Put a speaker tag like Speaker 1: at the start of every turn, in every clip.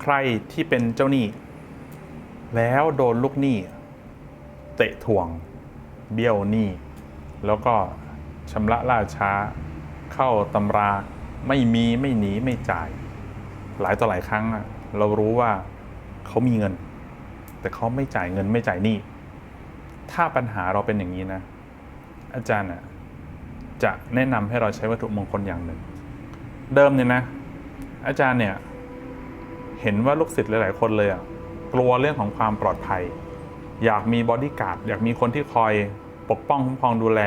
Speaker 1: ใครที่เป็นเจ้าหนี้ แล้วโดนลูกหนี้ เตะถ่วง เบี้ยวหนี้ แล้วก็ชำระล่าช้า เข้าตำราไม่มีไม่หนีไม่จ่าย หลายต่อหลายครั้งอะเรารู้ว่าเขามีเงิน แต่เขาไม่จ่ายเงินไม่จ่ายหนี้ ถ้าปัญหาเราเป็นอย่างนี้นะ อาจารย์จะแนะนำให้เราใช้วัตถุมงคลอย่างหนึ่ง เดิมเนี่ยนะ อาจารย์เนี่ย เห็นว่าลูกศิษย์หลาย ๆ คนเลยอะกลัวเรื่องของความปลอดภัย อยากมีบอดี้การ์ดอยากมีคนที่คอยปกป้องคุ้มครองดูแล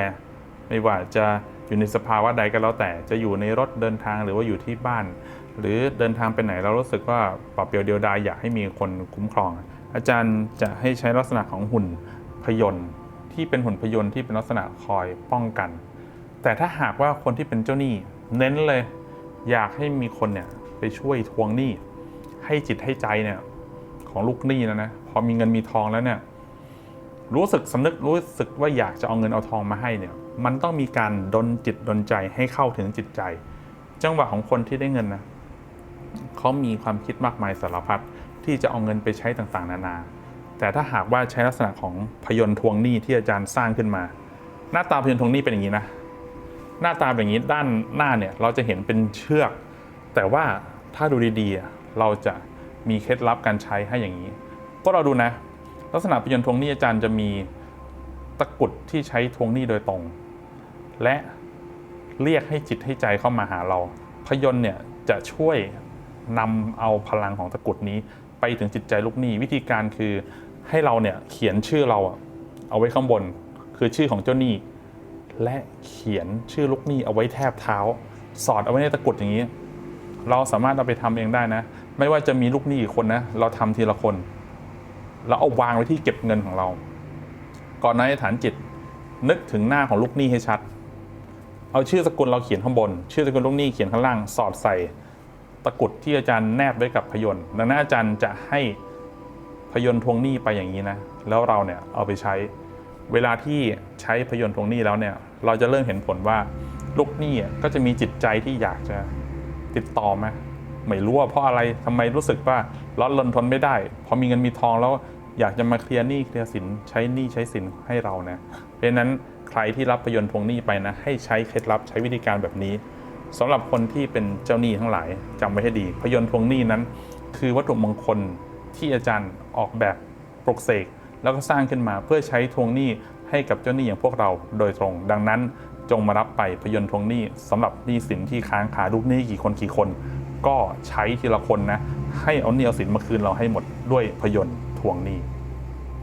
Speaker 1: ไม่ว่าจะอยู่ในสภาวะใดก็แล้วแต่จะอยู่ในรถเดินทางหรือว่าอยู่ที่บ้าน หรือเดินทางไปไหนเรารู้สึกว่าปรับเปลี่ยวเดียวดายอยากให้มีคนคุ้มครอง อาจารย์จะให้ใช้ลักษณะของหุ่นพยนต์ที่เป็นหุ่นพยนต์ที่เป็นลักษณะคอยป้องกัน แต่ถ้าหากว่าคนที่เป็นเจ้าหนี้ เน้นเลย อยากให้มีคนเนี่ยไปช่วยทวงหนี้ ให้จิตให้ใจเนี่ยของลูกหนี้นะนะพอมีเงินมีทองแล้วเนี่ยรู้สึกสำนึกรู้สึกว่าอยากจะเอาเงินเอาทองมาให้เนี่ยมันต้องมีการดนจิตดนใจให้เข้าถึงจิตใจ จังหวะของคนที่ได้เงินนะเขามีความคิดมากมายสารพัดที่จะเอาเงินไปใช้ต่างๆ นานา แต่ถ้าหากว่าใช้ลักษณะของพยนต์ทวงหนี้ที่อาจารย์สร้างขึ้นมา หน้าตาพยนต์ทวงหนี้เป็นอย่างนี้นะหน้าตาเป็นอย่างนี้ด้านหน้าเนี่ยเราจะเห็นเป็นเชือก แต่ว่าถ้าดูดีๆ เราจะมีเคล็ดลับการใช้ให้อย่างนี้ ก็เราดูนะ ลักษณะพยนต์ทวงหนี้อาจารย์จะมีตะกุดที่ใช้ทวงหนี้โดยตรง และเรียกให้จิตให้ใจเข้ามาหาเรา พยนต์เนี่ยจะช่วยนำเอาพลังของตะกุดนี้ ไปถึงจิตใจลูกหนี้วิธีการคือให้เราเนี่ยเขียนชื่อเราอะเอาไว้ข้างบน คือชื่อของเจ้าหนี้และเขียนชื่อลูกหนี้เอาไว้แทบเท้า สอดเอาไว้ในตะกุดอย่างนี้ เราสามารถเอาไปทำเองได้นะ ไม่ว่าจะมีลูกหนี้กี่คนนะ เราทำทีละคนเราเอาวางไว้ที่เก็บเงินของเรา ก่อนในฐานจิต นึกถึงหน้าของลูกหนี้ให้ชัด เอาชื่อสกุลเราเขียนข้างบน ชื่อสกุลลูกหนี้เขียนข้างล่าง สอดใส่ตะกุดที่อาจารย์แนบไว้กับพยนต์ดังนั้นอาจารย์จะให้พยนต์ทวงหนี้ไปอย่างนี้นะ แล้วเราเนี่ยเอาไปใช้ เวลาที่ใช้พยนต์ทวงหนี้แล้วเนี่ย เราจะเริ่มเห็นผลว่าลูกหนี้อะก็จะมีจิตใจที่อยากจะติดต่อมา ไม่รู้ว่าเพราะอะไรทำไมรู้สึกว่าร้อนรนทนไม่ได้ พอมีเงินมีทองแล้วอยากจะมาเคลียร์หนี้เคลียร์สินใช้หนี้ใช้สินให้เรานะเพราะนั้นใครที่รับพยนต์ทวงหนี้ไปนะให้ใช้เคล็ดลับใช้วิธีการแบบนี้สำหรับคนที่เป็นเจ้าหนี้ทั้งหลายจำไว้ให้ดี พยนต์ทวงหนี้นั้น คือวัตถุมงคลที่อาจารย์ออกแบบปลุกเสกแล้วก็สร้างขึ้นมาเพื่อใช้ทวงหนี้ให้กับเจ้าหนี้อย่างพวกเราโดยตรง ดังนั้นจงมารับไปพยนต์ทวงหนี้สำหรับหนี้สินที่ค้างคาลูกหนี้กี่คนกี่คน ก็ใช้ทีละคนนะให้เอาหนี้เอาสินมาคืนเราให้หมดด้วยพยนต์ทวงหนี้